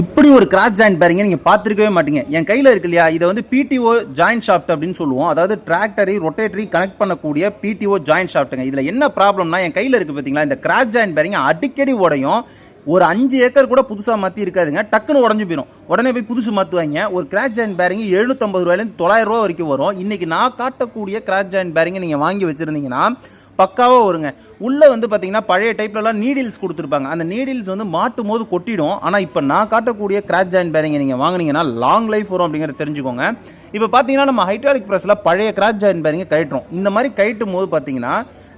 இப்படி ஒரு cross joint பேரிங்க நீங்க பார்த்துருக்கவே மாட்டீங்க. என் கையில இருக்கு இல்லையா? இதை வந்து பிடிஓ ஜாயிண்ட் ஷாஃப்ட் அப்படின்னு சொல்லுவோம். அதாவது டிராக்டரை ரொட்டேட்டரி கனெக்ட் பண்ணக்கூடிய பிடிஓ ஜாயின் ஷாஃப்ட்டுங்க இதுல என்ன ப்ராப்ளம்னா என் கையில இருக்கு பாத்தீங்களா? இந்த கிராஸ் ஜாயின் பேரிங்க அடிக்கடி உடையும். ஒரு அஞ்சு ஏக்கர் கூட புதுசாக மாற்றி இருக்காதுங்க. டக்குன்னு உடஞ்சு போயிடும் உடனே போய் புதுசு மாற்றுவாங்க ஒரு கிராஸ் ஜாயிண்ட் பேரிங் எழுநூற்றம்பது ரூபாயிலேருந்து தொள்ளாயிரம் ரூபா வரைக்கும் வரும். இன்றைக்கி நான் காட்டக்கூடிய கிராஸ் ஜாயிண்ட் பேரிங்கை நீங்கள் வாங்கி வச்சுருந்தீங்கன்னா பக்காவாக வருங்க. உள்ளே வந்து பார்த்தீங்கன்னா பழைய டைப்லலாம் நீடில்ஸ் கொடுத்துருப்பாங்க. அந்த நீடில்ஸ் வந்து மாட்டும் போது கொட்டிடும். ஆனால் இப்போ நான் காட்டக்கூடிய கிராச் ஜாயின் பேரிங்கை நீங்கள் வாங்குனீங்கன்னா லாங் லைஃப் வரும் அப்படிங்கிறத தெரிஞ்சுக்கோங்க. இப்போ பார்த்தீங்கன்னா நம்ம ஹைட்ராலிக் ப்ரெஸ்ஸில் பழைய கிராச் ஜாயின் பேரிங்கை கழட்டுறோம். இந்த மாதிரி கழட்டும் போது பார்த்தீங்கன்னா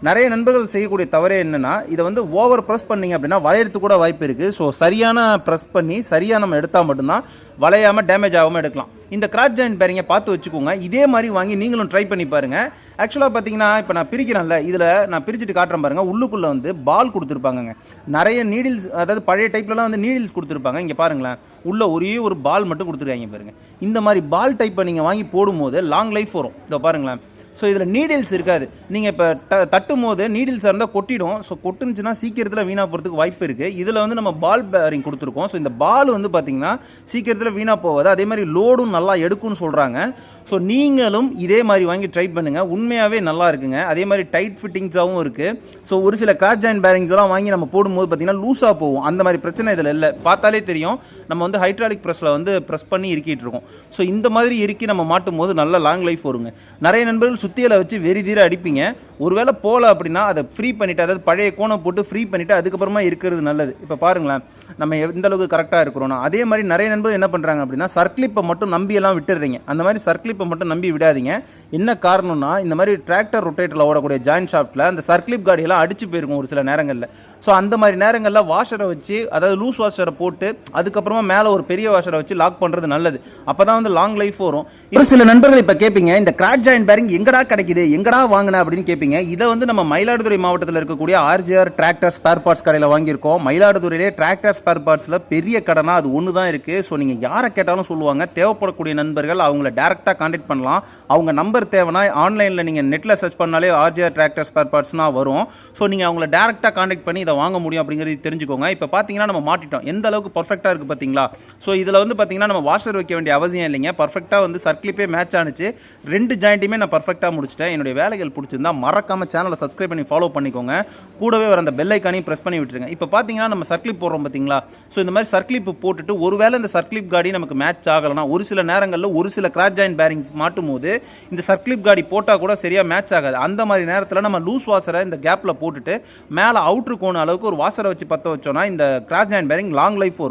நிறைய நண்பர்கள் செய்யக்கூடிய தவறே என்னென்னா இதை வந்து ஓவர் ப்ரெஸ் பண்ணீங்க அப்படின்னா வளையறதுக்கு கூட வாய்ப்பு இருக்குது ஸோ சரியான ப்ரெஸ் பண்ணி சரியாக நம்ம எடுத்தால் மட்டும்தான் வளையாமல் டேமேஜ் ஆகாமல் எடுக்கலாம். இந்த கிராச் ஜாயின் பேரிங்கை பார்த்து வச்சுக்கோங்க. இதே மாதிரி வாங்கி நீங்களும் ட்ரை பண்ணி பாருங்கள் ஆக்சுவலாக பார்த்தீங்கன்னா இப்போ நான் பிரிக்கிறேன்ல இதில் நான் பிரிச்சுட்டு காட்டுறேன் பாருங்கள் உள்ளுக்குள்ளே வந்து பால் கொடுத்துருப்பாங்கங்க. நிறைய நீடில்ஸ் அதாவது பழைய டைப்லலாம் வந்து நீடில்ஸ் கொடுத்துருப்பாங்க. இங்கே பாருங்களேன். உள்ள ஒரே ஒரு பால் மட்டும் கொடுத்துருக்காங்க பாருங்கள் இந்த மாதிரி பால் டைப்பை நீங்கள் வாங்கி போடும்போது லாங் லைஃப் வரும். இதோ பாருங்களேன். ஸோ இதில் நீடில்ஸ் இருக்காது. நீங்கள் இப்போ த தட்டும் போது நீடில்ஸ் இருந்தால் கொட்டிடும். ஸோ கொட்டுனுச்சுன்னா சீக்கிரத்தில் வீணாக போகிறதுக்கு வாய்ப்பு இருக்குது இதில் வந்து நம்ம பால் பேரிங் கொடுத்துருக்கோம். ஸோ இந்த பால் வந்து பார்த்திங்கன்னா சீக்கிரத்தில் வீணாக போகாது. அதே மாதிரி லோடும் நல்லா எடுக்கும்னு சொல்கிறாங்க ஸோ நீங்களும் இதே மாதிரி வாங்கி ட்ரை பண்ணுங்கள் உண்மையாகவே நல்லா இருக்குங்க. அதே மாதிரி டைட் ஃபிட்டிங்ஸாகவும் இருக்குது ஸோ ஒரு சில கிராச் ஜாயின் பேரிங்ஸ் எல்லாம் வாங்கி நம்ம போடும்போது பார்த்திங்கன்னா லூஸாக போகும். அந்த மாதிரி பிரச்சனை இதில் இல்லை. பார்த்தாலே தெரியும். நம்ம வந்து ஹைட்ராலிக் ப்ரெஸ்ஸில் வந்து ப்ரெஸ் பண்ணி இறுக்கிட்டு இருக்கோம். ஸோ இந்த மாதிரி இருக்கி நம்ம மாட்டும் போது நல்ல லாங் லைஃப் வருங்க. நிறைய நண்பர்கள் சுத்தியலை வச்சு வெறி தீர அடிப்பீங்க. ஒருவேளை போகல அப்படின்னா அதை ஃப்ரீ பண்ணிவிட்டு அதாவது பழைய கோணம் போட்டு ஃப்ரீ பண்ணிவிட்டு அதுக்கப்புறமா இருக்கிறது நல்லது. இப்போ பாருங்களேன் நம்ம எந்த அளவுக்கு கரெக்டாக இருக்கிறோம்னா அதே மாதிரி நிறைய நண்பர்கள் என்ன பண்ணுறாங்க அப்படின்னா சர்க்ளிப்பை மட்டும் நம்பியெல்லாம் விட்டுடுறீங்க. அந்த மாதிரி சர்க்ளிப்பை மட்டும் நம்பி விடாதீங்க. என்ன காரணம்னா இந்த மாதிரி டிராக்டர் ரொட்டேட்டரில் ஓடக்கூடிய ஜாயின் ஷாஃப்ட்டில் அந்த சர்க்ளிப் காடியெல்லாம் அடிச்சு போயிருக்கும் ஒரு சில நேரங்களில். ஸோ அந்த மாதிரி நேரங்களில் வாஷரை வச்சு அதாவது லூஸ் வாஷரை போட்டு அதுக்கப்புறமா மேலே ஒரு பெரிய வாஷரை வச்சு லாக் பண்ணுறது நல்லது. அப்போ தான் வந்து லாங் லைஃப் வரும். ஒரு சில நண்பர்கள் இப்போ கேட்பீங்க இந்த கிராக் ஜாயின் பேரிங் எங்கடா கிடைக்குது எங்கடா வாங்கினேன் அப்படின்னு கேட்பீங்க இதை வந்து நம்ம மயிலாடுதுறை மாவட்டத்தில் இருக்கக்கூடிய ஆர்ஜிஆர் டிராக்டர் ஸ்பேர் பார்ட்ஸ் கடையில் வாங்கியிருக்கோம். மயிலாடுதுறையிலே டிராக்டர் ஸ்பேர் பார்ட்ஸில் பெரிய கடனாக அது ஒன்று தான் இருக்குது ஸோ நீங்கள் யாரை கேட்டாலும் சொல்லுவாங்க. தேவைப்படக்கூடிய நண்பர்கள் அவங்கள டேரெக்டாக காண்டாக்ட் பண்ணலாம். அவங்க நம்பர் தேவைன்னா ஆன்லைனில் நீங்கள் நெட்டில் சர்ச் பண்ணாலே ஆர்ஜிஆர் டிராக்டர் ஸ்பேர் பார்ட்ஸ்னா வரும். ஸோ நீங்கள் அவங்கள டேரெக்டாக காண்டக்ட் பண்ணி இதை வாங்க முடியும் அப்படிங்கிறது தெரிஞ்சுக்கோங்க. இப்போ பார்த்தீங்கன்னா நம்ம மாட்டிட்டோம். எந்த அளவுக்கு பர்ஃபெக்டாக இருக்குது பார்த்தீங்களா ஸோ இதில் வந்து பார்த்தீங்கன்னா நம்ம வாஷர் வைக்க வேண்டிய அவசியம் இல்லைங்க. பர்ஃபெக்டாக வந்து சர்க்கிளிப்பே மேட்ச் ஆனிச்சு. ரெண்டு ஜாயிண்ட்டுமே நான் பர்ஃபெக்டாக முடிச்சிட்டேன். என்னுடைய வேலைகள் பிடிச்சிருந்தா மறக்காமல் சேனலை சப்ஸ்கிரைப் பண்ணி ஃபாலோ பண்ணிக்கோங்க. கூடவே வர அந்த பெல்லைக்கானையும் ப்ரெஸ் பண்ணி விட்டுருங்க. இப்போ பார்த்தீங்கன்னா நம்ம சர்க்கிளிப் போடுறோம் பார்த்தீங்களா ஸோ இந்த மாதிரி சர்க்ளிப் போட்டுட்டு ஒருவேளை இந்த சர்க்ளிப் காடி நமக்கு மேட்ச் ஆகலைனா ஒரு சில நேரங்களில் ஒரு சில கிராச் ஜாயின் பேரிங்ஸ் மாட்டும் போது இந்த சர்க்ளிப் காடி போட்டால் கூட சரியாக மேட்ச் ஆகாது. அந்த மாதிரி நேரத்தில் நம்ம லூஸ் வாசரை இந்த கேப்பில் போட்டுட்டு மேலே அவுட்ரு கோண அளவுக்கு ஒரு வாசரை வச்சு பற்ற வச்சோன்னா இந்த cross join bearing long life வரும்.